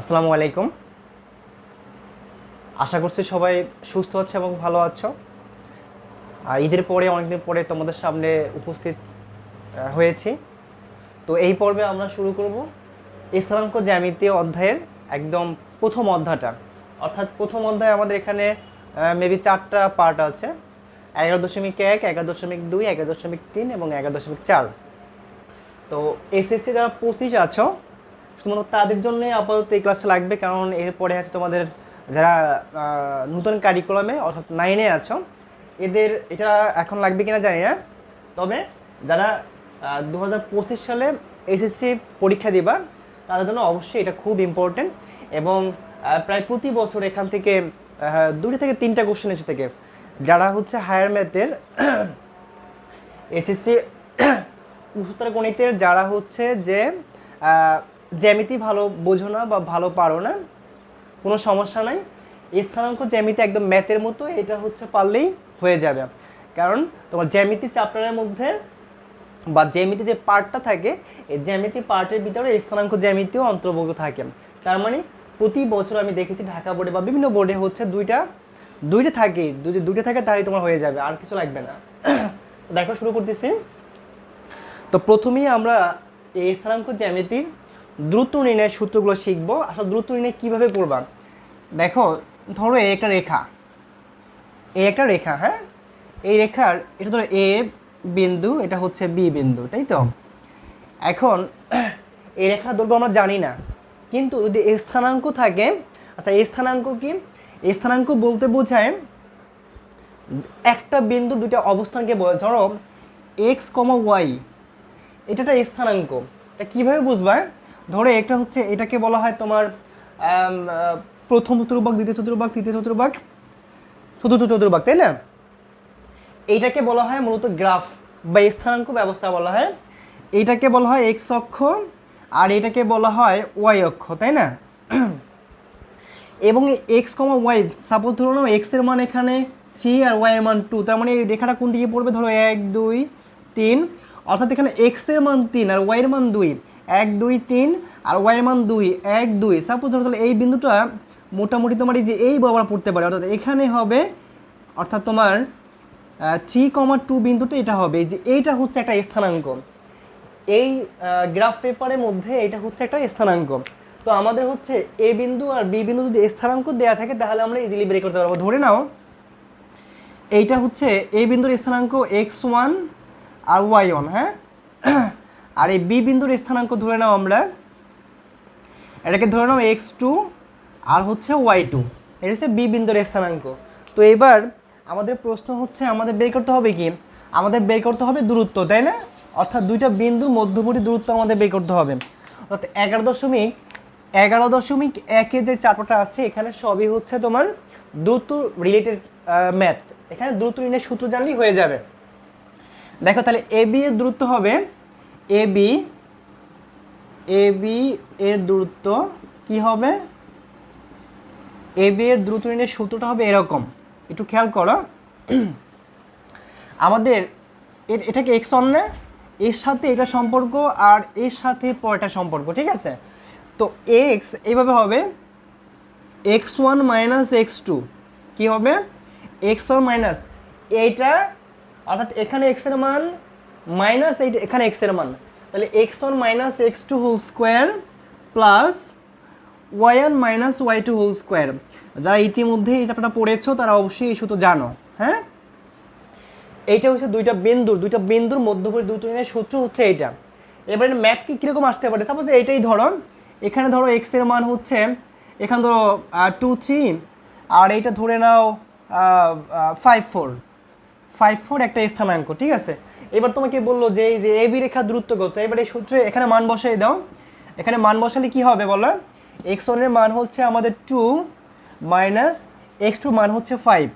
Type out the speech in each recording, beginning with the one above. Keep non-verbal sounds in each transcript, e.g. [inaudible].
আসসালামু আলাইকুম। আশা করছি সবাই সুস্থ আছে এবং ভালো আছো। ঈদের পরে, অনেকদিন পরে তোমাদের সামনে উপস্থিত হয়েছি। তো এই পর্বে আমরা শুরু করব ইসলামক জ্যামিতি অধ্যায়ের একদম প্রথম অধ্যায়টা। অর্থাৎ প্রথম অধ্যায় আমাদের এখানে মেবি চারটা পার্ট আছে। এগারো দশমিক এক, এগারো দশমিক দুই, এগারো দশমিক তিন এবং এগারো দশমিক চার। তো এসএসসি যারা পঁচিশ আছো শুধুমাত্র তাদের জন্যই আপাতত এই ক্লাসটা লাগবে, কারণ এরপরে আছে তোমাদের যারা নতুন কারিকুলামে অর্থাৎ নাইনে আছো, এদের এটা এখন লাগবে কিনা জানি না। তবে যারা দু হাজার পঁচিশ সালে এসএসসি পরীক্ষা দিবা, তাদের জন্য অবশ্যই এটা খুব ইম্পর্টেন্ট এবং প্রায় প্রতি বছর এখান থেকে দুটি থেকে তিনটা কোশ্চেন এসে থেকে। যারা হচ্ছে হায়ার ম্যাথের এসএসসি উচ্চতর গণিতের, যারা হচ্ছে যে জ্যামিতি ভালো বোঝো না বা ভালো পারো না, কোনো সমস্যা নাই। স্থানাঙ্ক জ্যামিতি একদম ম্যাথের মতো, এটা হচ্ছে পারলেই হয়ে যাবে। কারণ তোমার জ্যামিতি চ্যাপ্টারের মধ্যে বা জ্যামিতি যে পার্টটা থাকে, এই জ্যামিতি পার্টের ভিতরে স্থানাঙ্ক জ্যামিতিও অন্তর্ভুক্ত থাকে। তার মানে প্রতি বছর আমি দেখেছি ঢাকা বোর্ডে বা বিভিন্ন বোর্ডে হচ্ছে দুইটা দুইটা থাকে, দুই দুইটা থাকে তাহলে তোমার হয়ে যাবে, আর কিছু লাগবে না। দেখো শুরু করতেছি। তো প্রথমেই আমরা এই স্থানাঙ্ক জ্যামিতির দ্রুত নির্ণয়ের সূত্রগুলো শিখব। আসলে দ্রুত নির্ণয় কীভাবে করবা? দেখো, ধরো এই একটা রেখা। এই একটা রেখা হ্যাঁ? এই রেখার, এটা ধরো এ বিন্দু, এটা হচ্ছে বি বিন্দু, তাই তো? এখন, [clears throat] এই রেখার দৈর্ঘ্য আমরা জানি না। কিন্তু যদি এই স্থানাঙ্ক থাকে আচ্ছা এই স্থানাঙ্ক কি? এই স্থানাঙ্ক বলতে বোঝায় একটা বিন্দু দুইটা অবস্থানকে বোঝায় ধরো এক্স কমা ওয়াই এটা একটা স্থানাঙ্ক। এটা কীভাবে বুঝবা? ধরো এটা হচ্ছে এটাকে বলা হয় তোমার প্রথম চতুর্ভাগ, দ্বিতীয় চতুর্ভাগ, তৃতীয় চতুর্ভাগ, চতুর্থ চতুর্ভাগ, তাই না? এইটাকে বলা হয় মূলত গ্রাফ বা স্থানাঙ্ক ব্যবস্থা বলা হয়। এইটাকে বলা হয় এক্স অক্ষ আর এটাকে বলা হয় ওয়াই অক্ষ, তাই না? এবং এক্স কমা ওয়াই সাপোজ ধরো না এক্সের মান এখানে থ্রি আর ওয়াই এর মান টু তার মানে এই রেখাটা কোন দিকে পড়বে? ধরো এক, দুই, তিন। অর্থাৎ এখানে এক্সের মান তিন আর ওয়াই এর মান দুই। এক, দুই, তিন, আর ওয়াই মান দুই, এক, দুই। সাপোজ ধরো তাহলে এই বিন্দুটা মোটামুটি তোমার এই যে এই বরাবর পড়তে পারে, অর্থাৎ এখানে হবে, অর্থাৎ তোমার থ্রি কমা টু বিন্দুটা এটা হবে যে এইটা হচ্ছে একটা স্থানাঙ্ক এই গ্রাফ পেপারের মধ্যে এটা হচ্ছে একটা স্থানাঙ্ক তো আমাদের হচ্ছে এ বিন্দু আর বি বিন্দু যদি স্থানাঙ্ক দেওয়া থাকে, তাহলে আমরা ইজিলি বের করতে পারব। ধরে নাও, এইটা হচ্ছে এ বিন্দুর স্থানাঙ্ক এক্স ওয়ান আর ওয়াই ওয়ান হ্যাঁ? আর এই বি বিন্দুর স্থানাঙ্ক ধরে নাও আমরা। এটাকে ধরে নাও এক্স টু আর হচ্ছে ওয়াই টু এটা হচ্ছে বি বিন্দুর স্থানাঙ্ক। তো এবার আমাদের প্রশ্ন হচ্ছে, আমাদের বের করতে হবে কি? আমাদের বের করতে হবে দূরত্ব, তাই না? অর্থাৎ দুইটা বিন্দুর মধ্যবর্তী দূরত্ব আমাদের বের করতে হবে। অর্থাৎ এগারো দশমিক এগারো দশমিক একে যে চাপটা আছে, এখানে সবই হচ্ছে তোমার দ্রুত রিলেটেড ম্যাথ এখানে দ্রুত ঋণের সূত্র জানলেই হয়ে যাবে। দেখো তাহলে এ বি এর দূরত্ব হবে এ বি এ বি এর দূরত্ব কি হবে? এ বি এর দ্রুত ঋণের সূত্রটা হবে এরকম। একটু খেয়াল করো। [clears throat] আমাদের এটাকে এক্স অন না, এর সাথে এটা সম্পর্ক আর এর সাথে পরটা সম্পর্ক, ঠিক আছে? তো এক্স এইভাবে হবে X one minus X two কী হবে? এক্স ওয়ান মাইনাস এইটা, অর্থাৎ এখানে এক্সের মান মাইনাস এইটা এখানে এক্সের মান। তাহলে X one minus X two whole square plus Y one minus Y two whole square যারা ইতিমধ্যে এই চ্যাপ্টারটা পড়েছো, তারা অবশ্যই এই সূত্র জানো হ্যাঁ? এইটা হচ্ছে দুইটা বিন্দুর দুইটা বিন্দুর মধ্যবর্তী ঋণের সূত্র হচ্ছে এইটা। এবারে ম্যাথ কি কীরকম আসতে পারে? সাপোজ এইটাই ধরো, এখানে ধরো এক্সের মান হচ্ছে, এখানে ধরো টু থ্রি আর এইটা ধরে নাও ফাইভ ফোর ফাইভ ফোর একটা স্থানাঙ্ক, ঠিক আছে? এবার তোমাকে বলল যে এই যে এ বি রেখা দূরত্ব কত? এবার এই সূত্রে এখানে মান বসাই দাও। এখানে মান বসালে কি হবে বলো? এক্স ওয়ানের মান হচ্ছে আমাদের টু মাইনাস এক্স টু মান হচ্ছে five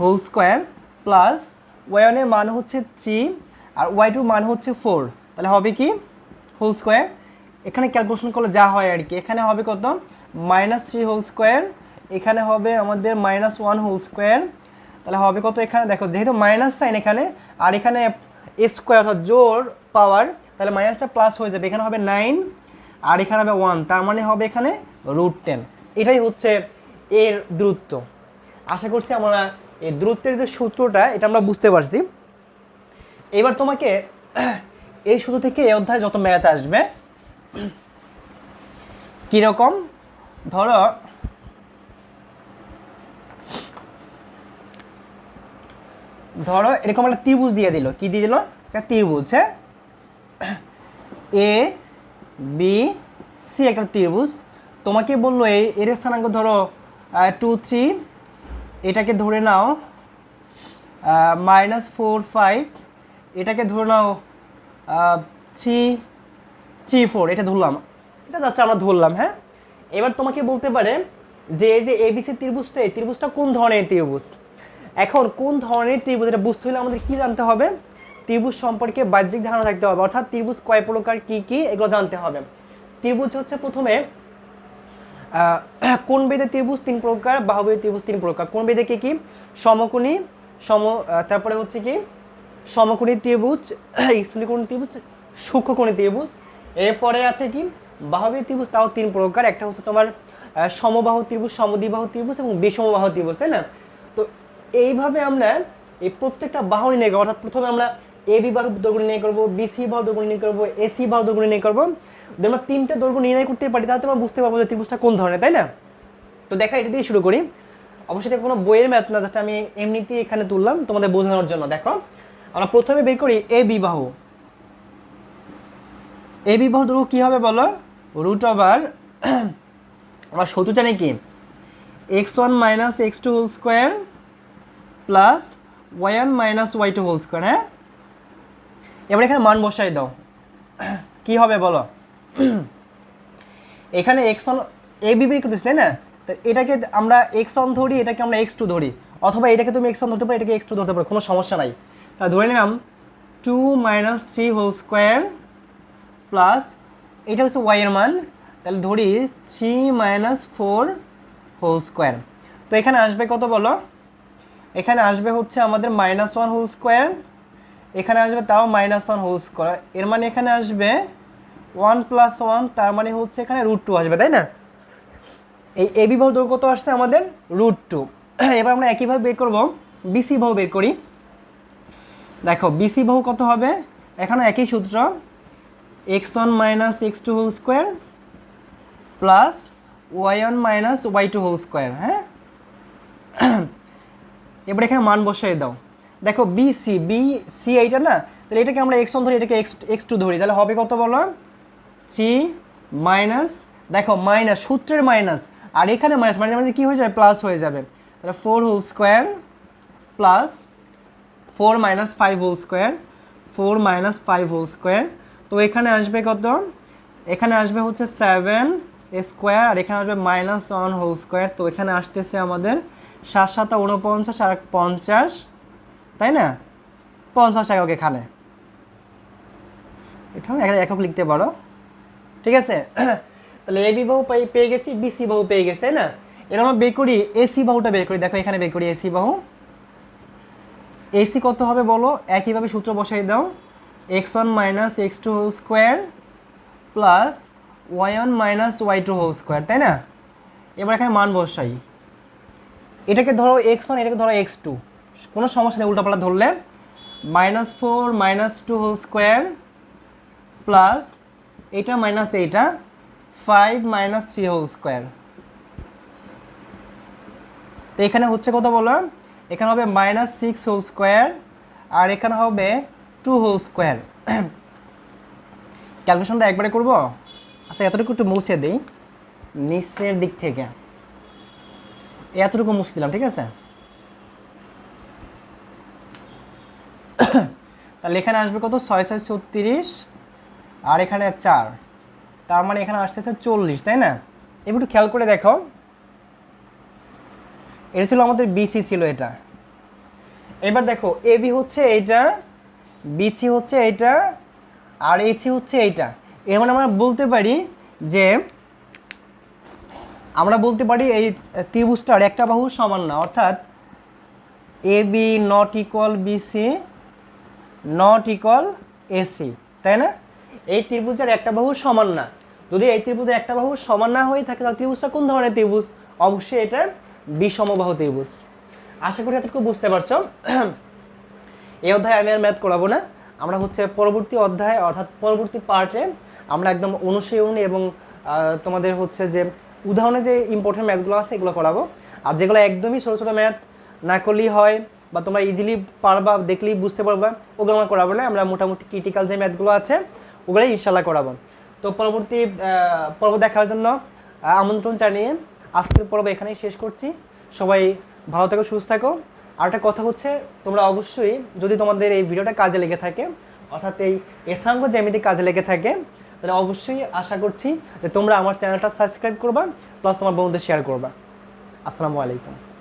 whole square plus Y ওয়ানের মান হচ্ছে থ্রি আর ওয়াই টু মান হচ্ছে ফোর তাহলে হবে কি? হোল স্কোয়ার এখানে ক্যালকুলেশন করলে যা হয় আর কি। এখানে হবে কত? মাইনাস থ্রি হোল স্কোয়ার এখানে হবে আমাদের মাইনাস ওয়ান হোল স্কোয়ার তাহলে হবে কত এখানে? দেখো, যেহেতু মাইনাস সাইন এখানে, আর এখানে স্কোয়ার অর্থাৎ জোর পাওয়ার তাহলে মাইনাসটা প্লাস হয়ে যাবে। এখানে হবে নাইন আর এখানে হবে ওয়ান তার মানে হবে এখানে রুট টেন এটাই হচ্ছে এর দূরত্ব। আশা করছি আমরা এই দূরত্বের যে সূত্রটা, এটা আমরা বুঝতে পারছি। এবার তোমাকে [clears throat] এই সূত্র থেকে এই অধ্যায় যত ম্যাথ আসবে, [clears throat] কীরকম? ধরো ধরো, এরকম একটা ত্রিভুজ দিয়ে দিল। কি দিয়ে দিল? একটা ত্রিভুজ হ্যাঁ? এ বি সি একটা ত্রিভুজ। তোমাকে বলল, এই, এর স্থানাঙ্ক ধরো টু থ্রি এটাকে ধরে নাও মাইনাস ফোর ফাইভ এটাকে ধরে নাও থ্রি থ্রি ফোর এটা ধরলাম। এটা জাস্ট আমরা ধরলাম হ্যাঁ? এবার তোমাকে বলতে পারে যে, এই যে এবিসি ত্রিভুজটা, এই ত্রিভুজটা কোন ধরনের ত্রিভুজ? এখন কোন ধরনের ত্রিভুজ, এটা বুঝতে হলে আমাদের কি জানতে হবে? ত্রিভুজ সম্পর্কে বাহ্যিক ধারণা থাকতে হবে। অর্থাৎ ত্রিভুজ কয় প্রকার, কি কি, এগুলো জানতে হবে। ত্রিভুজ হচ্ছে প্রথমে কোন বেদে ত্রিভুজ তিন প্রকার, বাহুবেদ ত্রিভুজ তিন প্রকার। কোন বেদে কি কি? সমকোণী, সম তারপরে হচ্ছে কি? সমকোণী ত্রিভুজ, [clears throat] স্থূলিকোণী ত্রিভুজ, সূক্ষ্মকোণী ত্রিভুজ। এরপরে আছে কি? বাহুবেদ ত্রিভুজ তাও তিন প্রকার। একটা হচ্ছে তোমার সমবাহু ত্রিভুজ, সমদ্বিবাহু ত্রিভুজ এবং বিষমবাহু ত্রিভুজ, তাই না? তো এইভাবে আমরা এই প্রত্যেকটা বাহু করব, অর্থাৎ প্রথমে আমরা এ বি বাহু দৈর্ঘ্য নির্ণয় করব বিসি বাহু দৈর্ঘ্য নির্ণয় করব এসি বাহু দৈর্ঘ্য নির্ণয় করব। যদি আমরা তিনটে দৈর্ঘ্য নির্ণয় করতে পারি, তাহলে আমরা বুঝতে পারব যে ত্রিভুজটা কোন ধরনের, তাই না? তো দেখা, এটা দিয়ে শুরু করি। অবশ্যই এটা কোনো বইয়ের ম্যাথ না যেটা আমি এমনিতেই এখানে তুললাম তোমাদের বোঝানোর জন্য, দেখো। আমরা প্রথমে বের করি এ বিবাহ এ বিবাহ দৈর্ঘ্য কী হবে বলো? রুট ওভার [clears throat] আমরা সূত্র জানি কি? X one minus X two whole square plus Y one minus Y two whole square হ্যাঁ? এবার এখানে মান বসাই দাও। কি হবে বলো? এখানে এক্স অন এ বি বের করতেছি, তাই না? তো এটাকে আমরা এক্স অন ধরি, এটাকে আমরা এক্স টু ধরি। অথবা এটাকে তুমি এক্স অন ধরতে পারো, এটাকে এক্স টু ধরতে পারো, কোনো সমস্যা নাই। তা ধরে নিলাম two minus three whole square plus এটা হচ্ছে ওয়াই এর মান। তাহলে ধরি three minus four whole square তো এখানে আসবে কত বলো? এখানে আসবে হচ্ছে আমাদের মাইনাস ওয়ান হোল স্কোয়ার এখানে আসবে তাও মাইনাস ওয়ান হোল স্কোয়ার এর মানে এখানে আসবে ওয়ান প্লাস ওয়ান তার মানে হচ্ছে এখানে রুট টু আসবে, তাই না? এই এ বি দৈর্ঘ্য কত আসছে আমাদের? রুট টু [clears throat] এবার আমরা একইভাবে বের করব বিসি বাহু বের করি। দেখো বিসি বাহু কত হবে? এখানে একই সূত্র X one minus X two whole square plus Y one minus Y two whole square হ্যাঁ? [clears throat] এবার এখানে মান বসাই দাও। দেখো বি সি বি সি এইটা না? তাহলে এটাকে আমরা এক্স ধরি, এটাকে এক্স এক্স টু ধরি। তাহলে হবে কত বলো? থ্রি মাইনাস দেখো মাইনাস সূত্রের মাইনাস আর এখানে মাইনাস মাইনাস মানে কী হয়ে যাবে? প্লাস হয়ে যাবে। তাহলে four whole square plus four minus five whole square four minus five whole square তো এখানে আসবে কত? এখানে আসবে হচ্ছে সেভেন স্কোয়ার আর এখানে আসবে মাইনাস ওয়ান হোল স্কোয়ার তো এখানে আসতেছে আমাদের সাত সাত উনপঞ্চাশ আর পঞ্চাশ, তাই না? পঞ্চাশ একক এখানে এটাও এক- একক লিখতে পারো। ঠিক আছে? তাহলে এ বি বাহু পেয়ে গেছি বিসি বাহু পেয়ে গেছি, তাই না? এর আমরা বের করি এসি বাহুটা বের করি। দেখো এখানে বের করি এসি বাহু। এসি কত হবে বলো? একইভাবে সূত্র বসাই দাও। X one minus X two whole square plus Y one minus Y two whole square তাই না? এবার এখানে মান বসাই। এটাকে ধরো এক্স ওয়ান, এটাকে ধরো এক্স টু। কোনো সমস্যা নেই, উল্টাপাল্টা ধরলে minus four, minus two whole square plus এটা মাইনাস এইটা, five minus three whole square. তো এখানে হচ্ছে কত বলো? এখানে হবে মাইনাস সিক্স হোল স্কোয়ার আর এখানে হবে টু হোল স্কোয়ার। ক্যালকুলেশনটা একবারে করব? আচ্ছা এতটুকু একটু মুছে দিই। নিচের দিক থেকে। এতটুকু মুছে দিলাম, ঠিক আছে? তাহলে এখানে আসবে কত? ছয় ছয়, ছত্রিশ, আর এখানে চার। তার মানে এখানে আসতেছে চল্লিশ, তাই না? এবার একটু খেয়াল করে দেখো। এটা ছিল আমাদের বিসি ছিল এটা। এবার দেখো এবি হচ্ছে এইটা বিসি হচ্ছে এইটা, আর এইচি হচ্ছে এইটা। এর মানে আমরা বলতে পারি যে আমরা বলতে পারি এই ত্রিভুজটার একটা বাহু সমান না, অর্থাৎ A B not equal BC not equal AC তাই না? এই ত্রিভুজের একটা বাহু সমান না। যদি এই ত্রিভুজের একটা বাহু সমান না হয়ে থাকে, তাহলে ত্রিভুজটা কোন ধরনের ত্রিভুজ? অবশ্যই এটা বিষমবাহু ত্রিভুজ। আশা করি এতটুকু বুঝতে পারছ। এই অধ্যায়ে আমি আর ম্যাথ করাবো না। আমরা হচ্ছে পরবর্তী অধ্যায়, অর্থাৎ পরবর্তী পার্টে আমরা একদম অনুশীলনী এবং তোমাদের হচ্ছে যে উদাহরণে যে ইম্পর্টেন্ট ম্যাথগুলো আছে, এগুলো করাবো আর যেগুলো একদমই ছোটো ছোটো ম্যাথ না করলেই হয় বা তোমরা ইজিলি পারবা, দেখলেই বুঝতে পারবা, ওগুলো আমরা করাবো না। আমরা মোটামুটি ক্রিটিক্যাল যে ম্যাথগুলো আছে, ওগুলোই ইনশাল্লাহ করাবো। তো পরবর্তী পর্ব দেখার জন্য আমন্ত্রণ জানিয়ে আজকের পর্ব এখানেই শেষ করছি। সবাই ভালো থাকো, সুস্থ থাকো। আর একটা কথা হচ্ছে, তোমরা অবশ্যই যদি তোমাদের এই ভিডিওটা কাজে লেগে থাকে, অর্থাৎ এই স্থানাঙ্ক জ্যামিতি কাজে লেগে থাকে তাহলে অবশ্যই আশা করছি যে তোমরা আমার চ্যানেলটা সাবস্ক্রাইব করবা প্লাস তোমার বন্ধুদের শেয়ার করবা। আসসালামু আলাইকুম।